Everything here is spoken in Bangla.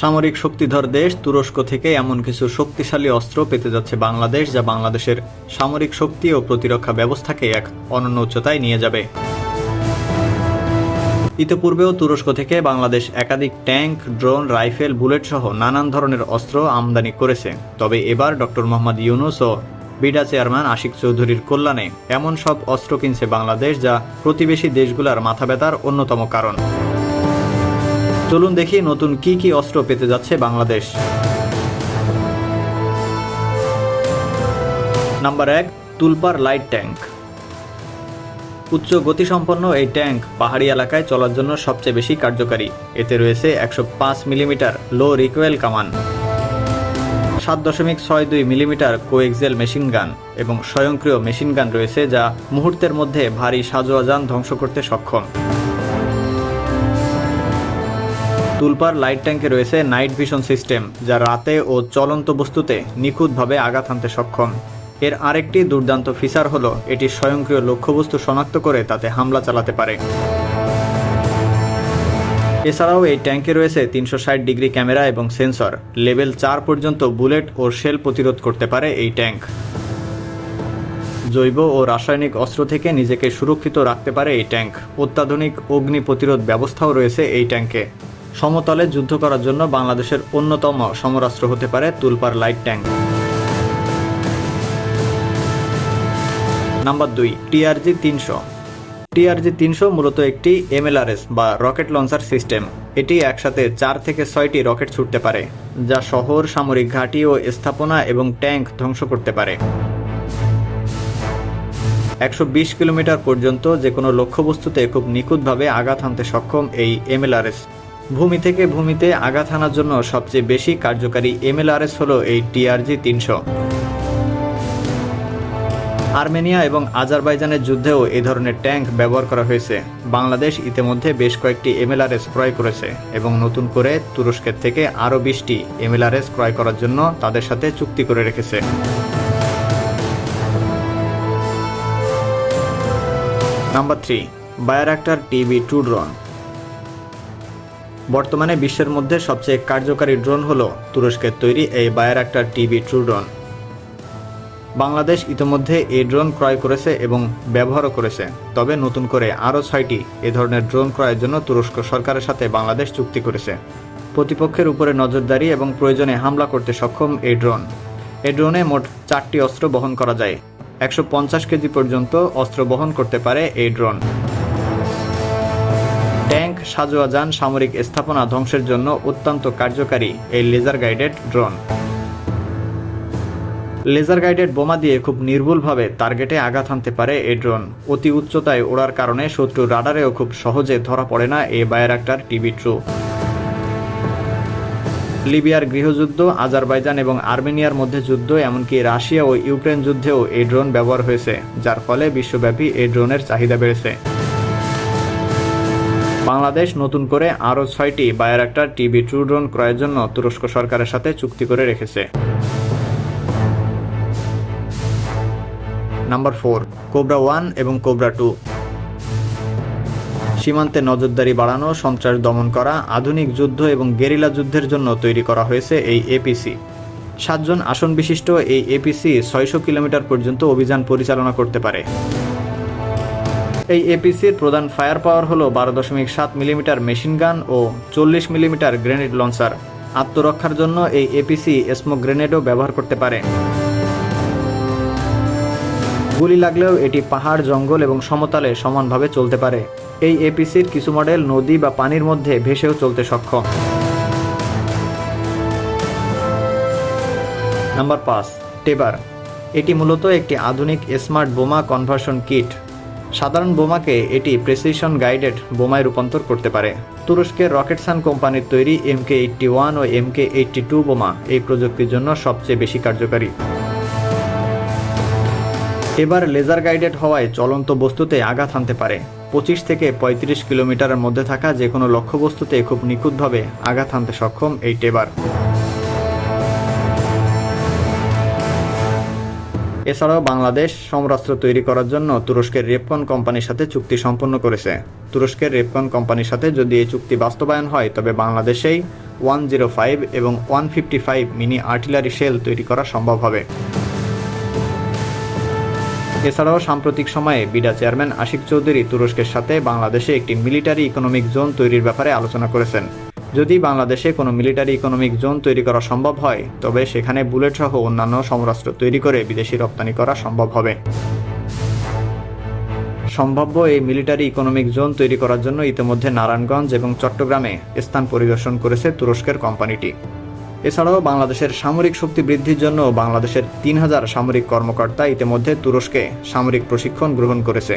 সামরিক শক্তিধর দেশ তুরস্ক থেকে এমন কিছু শক্তিশালী অস্ত্র পেতে যাচ্ছে বাংলাদেশ, যা বাংলাদেশের সামরিক শক্তি ও প্রতিরক্ষা ব্যবস্থাকে এক অনন্য উচ্চতায় নিয়ে যাবে। ইতিপূর্বেও তুরস্ক থেকে বাংলাদেশ একাধিক ট্যাঙ্ক, ড্রোন, রাইফেল বুলেট সহ নানান ধরনের অস্ত্র আমদানি করেছে। তবে এবার ডক্টর মোহাম্মদ ইউনুস ও বিডা চেয়ারম্যান আশিক চৌধুরীর কল্যাণে এমন সব অস্ত্র কিনছে বাংলাদেশ, যা প্রতিবেশী দেশগুলোর মাথা ব্যথার অন্যতম কারণ। চলুন দেখি নতুন কি কি অস্ত্র পেতে যাচ্ছে বাংলাদেশ। নাম্বার এক, তুলপার লাইট ট্যাঙ্ক। উচ্চ গতিসম্পন্ন এই ট্যাঙ্ক পাহাড়ি এলাকায় চলার জন্য সবচেয়ে বেশি কার্যকারী। এতে রয়েছে একশো পাঁচ মিলিমিটার লো রিকোয়েল কামান, সাত দশমিক ছয় দুই মিলিমিটার কোএক্সেল মেশিন গান এবং স্বয়ংক্রিয় মেশিন গান রয়েছে যা মুহূর্তের মধ্যে ভারী সাজোয়া যান ধ্বংস করতে সক্ষম। তুলপার লাইট ট্যাঙ্কে রয়েছে নাইট ভিশন সিস্টেম, যা রাতে ও চলন্ত বস্তুতে নিখুঁতভাবে আঘাত হানতে সক্ষম। এর আরেকটি দুর্দান্ত ফিচার হলো, এটি স্বয়ংক্রিয় লক্ষ্যবস্তু শনাক্ত করে তাতে হামলা চালাতে পারে। এছাড়াও এই ট্যাঙ্কে রয়েছে তিনশো ষাট ডিগ্রি ক্যামেরা এবং সেন্সর, লেভেল চার পর্যন্ত বুলেট ও শেল প্রতিরোধ করতে পারে এই ট্যাঙ্ক। জৈব ও রাসায়নিক অস্ত্র থেকে নিজেকে সুরক্ষিত রাখতে পারে এই ট্যাঙ্ক। অত্যাধুনিক অগ্নি প্রতিরোধ ব্যবস্থাও রয়েছে এই ট্যাঙ্কে। সমতলে যুদ্ধ করার জন্য বাংলাদেশের অন্যতম সমরাস্ত্র হতে পারে তুলপার লাইট ট্যাঙ্ক। নাম্বার দুই, টিআরজি তিনশো। টিআরজি তিনশো মূলত একটি এমএলআরএস বা রকেট লঞ্চার সিস্টেম। এটি একসাথে চার থেকে ছয়টি রকেট ছুটতে পারে, যা শহর, সামরিক ঘাঁটি ও স্থাপনা এবং ট্যাঙ্ক ধ্বংস করতে পারে। একশো বিশ কিলোমিটার পর্যন্ত যে কোনো লক্ষ্যবস্তুতে খুব নিখুঁতভাবে আঘাত হানতে সক্ষম এই এমএলআরএস। ভূমি থেকে ভূমিতে আঘাত হানার জন্য সবচেয়ে বেশি কার্যকারী এমএলআরএস হল এই টিআরজি তিনশো। আর্মেনিয়া এবং আজারবাইজানের যুদ্ধেও এ ধরনের ট্যাঙ্ক ব্যবহার করা হয়েছে। বাংলাদেশ ইতিমধ্যে বেশ কয়েকটি এমএলআরএস ক্রয় করেছে এবং নতুন করে তুরস্কের থেকে আরও বিশটি এমএলআরএস ক্রয় করার জন্য তাদের সাথে চুক্তি করে রেখেছে। Number three, Bayraktar TV two drone. বর্তমানে বিশ্বের মধ্যে সবচেয়ে কার্যকারী ড্রোন হল তুরস্কের তৈরি এই Bayraktar TV two drone. Bangladesh ইতিমধ্যে এই ড্রোন ক্রয় করেছে এবং ব্যবহারও করেছে। তবে নতুন করে আরও ছয়টি এ ধরনের ড্রোন ক্রয়ের জন্য তুরস্ক সরকারের সাথে বাংলাদেশ চুক্তি করেছে। প্রতিপক্ষের উপরে নজরদারি এবং প্রয়োজনে হামলা করতে সক্ষম এই ড্রোন। এই ড্রোনে মোট চারটি অস্ত্র বহন করা যায়। একশো পঞ্চাশ কেজি পর্যন্ত অস্ত্র বহন করতে পারে এই ড্রোন। ট্যাঙ্ক সাজোয়া যান সামরিক স্থাপনা ধ্বংসের জন্য অত্যন্ত কার্যকারী এই laser guided drone. Laser guided বোমা দিয়ে খুব নির্ভুলভাবে টার্গেটে আঘাত হানতে পারে এই ড্রোন। অতি উচ্চতায় ওড়ার কারণে শত্রু রাডারেও খুব সহজে ধরা পড়ে না এই বায়োরাক্টার টিভি ট্রু। লিবিয়ার গৃহযুদ্ধ, আজারবাইজান এবং আর্মেনিয়ার মধ্যে যুদ্ধ, এমনকি রাশিয়া ও ইউক্রেন যুদ্ধেও এই ড্রোন ব্যবহার হয়েছে, যার ফলে বিশ্বব্যাপী এই ড্রোনের চাহিদা বেড়েছে। বাংলাদেশ নতুন করে আরও ছয়টি বায়োরাক্টার টিভি ট্রু ড্রোন ক্রয়ের জন্য তুরস্ক সরকারের সাথে চুক্তি করে রেখেছে। নাম্বার ফোর, কোবরা ওয়ান এবং কোবরা টু। সীমান্তে নজরদারি বাড়ানো, সন্ত্রাস দমন করা, আধুনিক যুদ্ধ এবং গেরিলা যুদ্ধের জন্য তৈরি করা হয়েছে এই এপিসি সাতজন আসন বিশিষ্ট এই এপিসি ছয়শো কিলোমিটার পর্যন্ত অভিযান পরিচালনা করতে পারে। এই এপিসির প্রধান ফায়ার পাওয়ার হল বারো দশমিক সাত মিলিমিটার মেশিন গান ও চল্লিশ মিলিমিটার গ্রেনেড লঞ্চার। আত্মরক্ষার জন্য এই এপিসি স্মোক গ্রেনেডও ব্যবহার করতে পারে। গুলি লাগলেও এটি পাহাড়, জঙ্গল এবং সমতলে সমানভাবে চলতে পারে। এই এপিসির কিছু মডেল নদী বা পানির মধ্যে ভেসেও চলতে সক্ষম। নাম্বার পাঁচ, টেবার। এটি মূলত একটি আধুনিক স্মার্ট বোমা কনভার্সন কিট। সাধারণ বোমাকে এটি প্রেসিশন গাইডেড বোমায় রূপান্তর করতে পারে। তুরস্কের রকেটসান কোম্পানির তৈরি এমকে এইটটি ওয়ান ও এমকে এইটটি টু বোমা এই প্রযুক্তির জন্য সবচেয়ে বেশি কার্যকারী। এবার লেজার গাইডেড হওয়ায় চলন্ত বস্তুতে আঘাত হানতে পারে। পঁচিশ থেকে পঁয়ত্রিশ কিলোমিটারের মধ্যে থাকা যে কোনো লক্ষ্যবস্তুতে খুব নিখুঁতভাবে আঘাত হানতে সক্ষম এই টেবার। এছাড়াও বাংলাদেশ সমরাস্ত্র তৈরি করার জন্য তুরস্কের রেপকন কোম্পানির সাথে চুক্তি সম্পন্ন করেছে। তুরস্কের রেপকন কোম্পানির সাথে যদি এই চুক্তি বাস্তবায়ন হয়, তবে বাংলাদেশেই ওয়ান জিরো ফাইভ এবং one fifty five mini artillery shell তৈরি করা সম্ভব হবে। এছাড়াও সাম্প্রতিক সময়ে বিডা চেয়ারম্যান আশিক চৌধুরী তুরস্কের সাথে বাংলাদেশে একটি মিলিটারি ইকোনমিক জোন তৈরির ব্যাপারে আলোচনা করেছেন। যদি বাংলাদেশে কোনো মিলিটারি ইকোনমিক জোন তৈরি করা সম্ভব হয়, তবে সেখানে বুলেট সহ অন্যান্য সমরাস্ত্র তৈরি করে বিদেশি রপ্তানি করা সম্ভব হবে। সম্ভাব্য এই মিলিটারি ইকোনমিক জোন তৈরি করার জন্য ইতিমধ্যে নারায়ণগঞ্জ এবং চট্টগ্রামে স্থান পরিদর্শন করেছে তুরস্কের কোম্পানিটি। এছাড়াও বাংলাদেশের সামরিক শক্তি বৃদ্ধির জন্য বাংলাদেশের তিন হাজার সামরিক কর্মকর্তা ইতিমধ্যে তুরস্কে সামরিক প্রশিক্ষণ গ্রহণ করেছে।